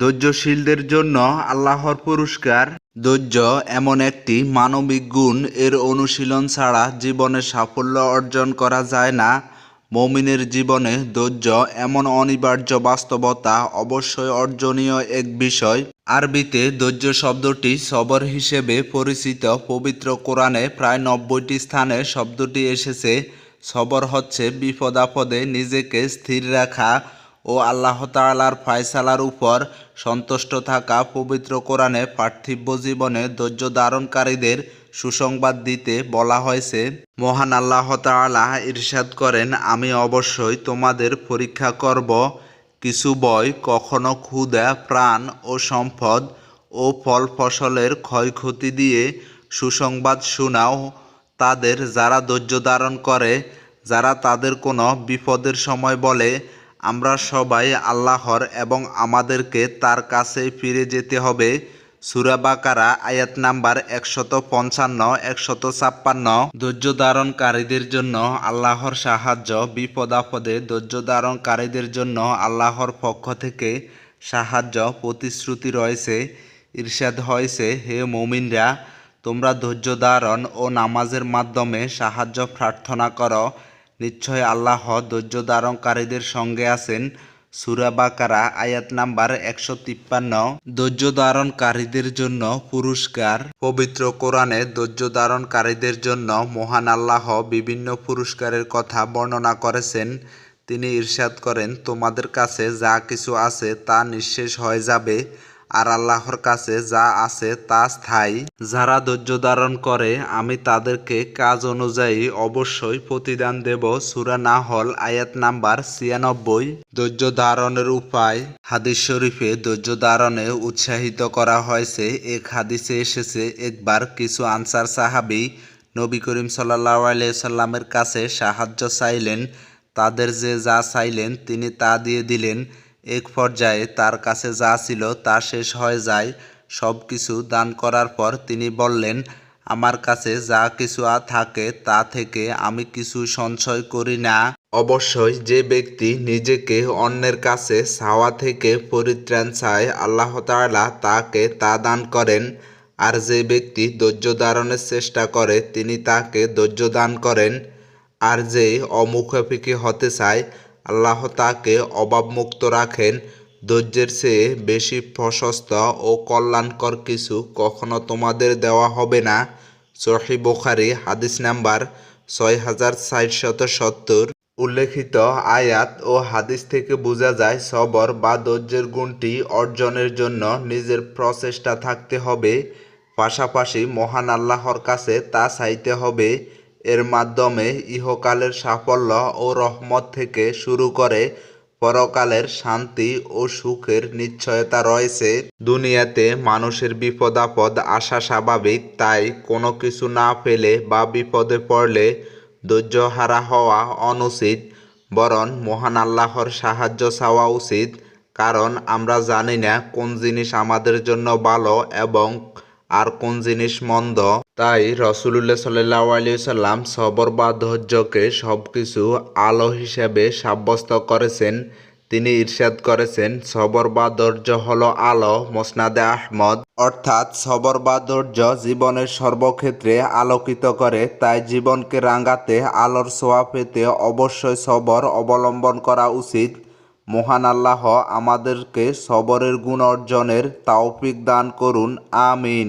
ধৈর্যশীলদের জন্য আল্লাহর পুরস্কার। ধৈর্য এমন একটি মানবিক গুণ, এর অনুশীলন ছাড়া জীবনে সাফল্য অর্জন করা যায় না। মমিনের জীবনে ধৈর্য এমন অনিবার্য বাস্তবতা অবশ্যই অর্জনীয় এক বিষয়। আরবিতে ধৈর্য শব্দটি সবর হিসেবে পরিচিত। পবিত্র কোরআনে প্রায় নব্বইটি স্থানে শব্দটি এসেছে। সবর হচ্ছে বিপদাপদে নিজেকে স্থির রাখা ও আল্লাহ তাআলার ফয়সালার উপর সন্তুষ্ট থাকা পবিত্র কোরআনে পার্থিব জীবনে ধৈর্য ধারণকারীদের সুসংবাদ দিতে বলা হয়েছে। মহান আল্লাহ তাআলা ইরশাদ করেন, আমি অবশ্যই তোমাদের পরীক্ষা করব কিছু বয় কখনো ক্ষুধা, প্রাণ ও সম্পদ ও ফল ফসলের ক্ষয়ক্ষতি দিয়ে সুসংবাদ শোনাও। তাদের যারা ধৈর্য ধারণ করে, যারা তাদের কোনো বিপদের সময় বলে আমরা সবাই আল্লাহর এবং আমাদেরকে তার কাছে ফিরে যেতে হবে। সুরাবাকারা আয়াত নাম্বার একশত পঞ্চান্ন, একশত ছাপ্পান্ন। ধৈর্য ধারণকারীদের জন্য আল্লাহর সাহায্য বিপদ আপদে ধৈর্য ধারণকারীদের জন্য আল্লাহর পক্ষ থেকে সাহায্য, প্রতিশ্রুতি রয়েছে ঈর্ষাদ হয়েছে। হে মমিনরা, তোমরা ধৈর্য ধারণ ও নামাজের মাধ্যমে সাহায্য প্রার্থনা করো। নিশ্চয় আল্লাহ ধৈর্য ধারণকারীদের সঙ্গে আছেন। সুরা বাকারা, আয়াত নাম্বার একশো তিপ্পান্ন। ধৈর্য ধারণকারীদের জন্য পুরস্কার। পবিত্র কোরআনে ধৈর্য ধারণকারীদের জন্য মহান আল্লাহ বিভিন্ন পুরস্কারের কথা বর্ণনা করেছেন। তিনি ঈর্ষাদ করেন, তোমাদের কাছে যা কিছু আছে তা নিঃশেষ হয়ে যাবে। আর আল্লাহর কাছে যা আছে তা স্থায়ী। যারা ধৈর্য ধারণ করে, আমি তাদেরকে কাজ অনুযায়ী অবশ্যই প্রতিদান দেব। সুরা না হল আয়াত নাম্বার ছিয়ানব্বই। ধৈর্য ধারণের উপায়। হাদিস শরীফে ধৈর্য ধারণে উৎসাহিত করা হয়েছে। এক হাদিসে এসেছে, একবার কিছু আনসার সাহাবি নবী করিম সাল্লাহ আলিয়াল্লামের কাছে সাহায্য চাইলেন। তাদের যে যা চাইলেন, তিনি তা দিয়ে দিলেন। এক পর্যায়ে তার কাছে যা ছিল তা শেষ হয়ে যায়। সব কিছু দান করার পর তিনি বললেন, আমার কাছে যা কিছু থাকে তা থেকে আমি কিছু সঞ্চয় করি না। অবশ্যই যে ব্যক্তি নিজেকে অন্যের কাছে ছাওয়া থেকে পরিত্রাণ চায়, আল্লাহ তাআলা তাকে তা দান করেন। আর যে ব্যক্তি ধৈর্য ধারণের চেষ্টা করে, তিনি তাকে ধৈর্য দান করেন। আর যে অমুখাপেক্ষী হতে চায় আল্লাহ তাকে অভাবমুক্ত রাখেন। ধৈর্যের চেয়ে বেশি প্রশস্ত ও কল্যাণকর কিছু কখনো তোমাদের দেওয়া হবে না। সহি বোখারি, হাদিস নাম্বার ছয় হাজার ষাটশত সত্তর। উল্লেখিত আয়াত ও হাদিস থেকে বোঝা যায়, সবর বা ধৈর্যের গুণটি অর্জনের জন্য নিজের প্রচেষ্টা থাকতে হবে। পাশাপাশি মহান আল্লাহর কাছে তা চাইতে হবে। এর মাধ্যমে ইহকালের সাফল্য ও রহমত থেকে শুরু করে পরকালের শান্তি ও সুখের নিশ্চয়তা রয়েছে। দুনিয়াতে মানুষের বিপদ আপদ আসা স্বাভাবিক, তাই কোনো কিছু না পেলে বা বিপদে পড়লে ধৈর্যহারা হওয়া অনুচিত, বরং মহান আল্লাহর সাহায্য চাওয়া উচিত। কারণ আমরা জানি না কোন জিনিস আমাদের জন্য ভালো এবং আর কোন জিনিস মন্দ? তাই রসুল্লাহ সাল্লাম সবর বা ধৈর্যকে সব কিছু আলো হিসেবে সাব্যস্ত করেছেন। তিনি ইরশাদ করেছেন, সবর বা ধৈর্য হলো আলো, মোসনাদে আহমদ। অর্থাৎ সবর বা ধৈর্য জীবনের সর্বক্ষেত্রে আলোকিত করে, তাই জীবনকে রাঙাতে, আলোর ছোঁয়া পেতে অবশ্যই সবর অবলম্বন করা উচিত। মহান আল্লাহ আমাদেরকে সবরের গুণ অর্জনের তাওফিক দান করুন, আমিন।